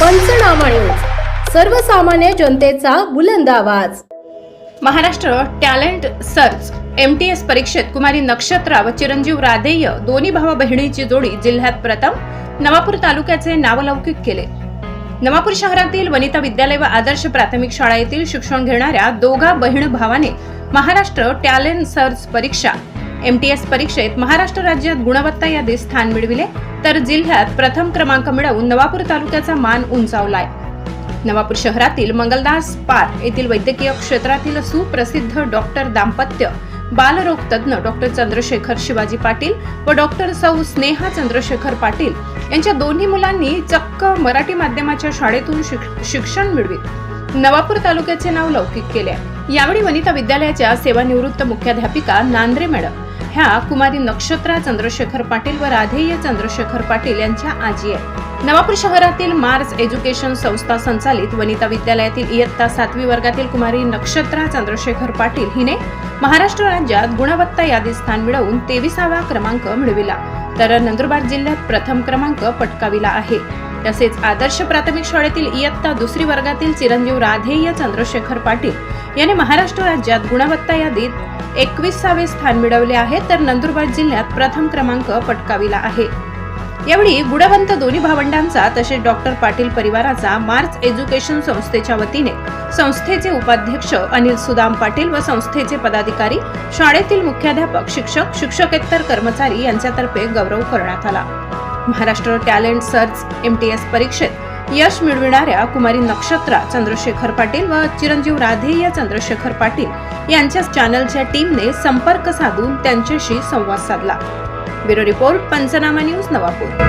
पंचनामा न्यूज. सर्वसामान्य जनतेचा बुलंद आवाज. Maharashtra talent search M T S परीक्षेत कुमारी नक्षत्रा व चिरंजीव राधेय दोन्ही भावा बहिणीची जोडी जिल्ह्यात प्रथम नवापूर तालुक्याचे नावलौकिक केले. नवापूर शहरातील वनिता विद्यालय व आदर्श प्राथमिक शाळा येथील शिक्षण घेणाऱ्या दोघा बहीण भावाने महाराष्ट्र टॅलेंट सर्च परीक्षा एम टी एस परीक्षेत महाराष्ट्र राज्यात गुणवत्ता यादीत स्थान मिळविले तर जिल्ह्यात प्रथम क्रमांक मिळवून नवापूर तालुक्याचा मान उंचावलाय. नवापूर शहरातील मंगलदास पार्क येथील वैद्यकीय क्षेत्रातील सुप्रसिद्ध डॉक्टर दाम्पत्य बालरोग तज्ज्ञ डॉक्टर चंद्रशेखर शिवाजी पाटील व डॉक्टर सौ स्नेहा चंद्रशेखर पाटील यांच्या दोन्ही मुलांनी चक्क मराठी माध्यमाच्या शाळेतून शिक्षण मिळवित. नवापूर तालुक्याचे नाव लौकिक केले. यावेळी वनिता विद्यालयाच्या सेवानिवृत्त मुख्याध्यापिका नांद्रे मॅडम ह्या कुमारी नक्षत्रा चंद्रशेखर पाटील व राधेय चंद्रशेखर पाटील यांच्या आजी आहे नवापूर शहरातील मार्स एज्युकेशन संस्था संचालित वनिता विद्यालयातील इयत्ता सातवी वर्गातील कुमारी नक्षत्रा चंद्रशेखर पाटील हिने महाराष्ट्र राज्यात गुणवत्ता यादीत स्थान मिळवून तेविसावा क्रमांक मिळविला. तर नंदुरबार जिल्ह्यात प्रथम क्रमांक पटकाविला आहे. तसेच आदर्श प्राथमिक शाळेतील इयत्ता दुसरी वर्गातील चिरंजीव राधेय चंद्रशेखर पाटील यांनी महाराष्ट्र राज्यात गुणवत्ता यादीत एकवीसावे स्थान मिळवले आहे तर नंदुरबार जिल्ह्यात प्रथम क्रमांक पटकाविला आहे. यावेळी गुणवंत दोन्ही भावंडांचा तसेच डॉक्टर पाटील परिवाराचा मार्च एज्युकेशन संस्थेच्या वतीने संस्थेचे उपाध्यक्ष अनिल सुदाम पाटील व संस्थेचे पदाधिकारी शाळेतील मुख्याध्यापक शिक्षक शिक्षकेतर कर्मचारी यांच्यातर्फे गौरव करण्यात आला. Maharashtra talent search M T S परीक्षेत यश मिळविणाऱ्या कुमारी नक्षत्रा चंद्रशेखर पाटील व चिरंजीव राधे या चंद्रशेखर पाटील यांच्या चॅनलच्या टीमने संपर्क साधून त्यांच्याशी संवाद साधला. Bureau report Panchnama news Navapur.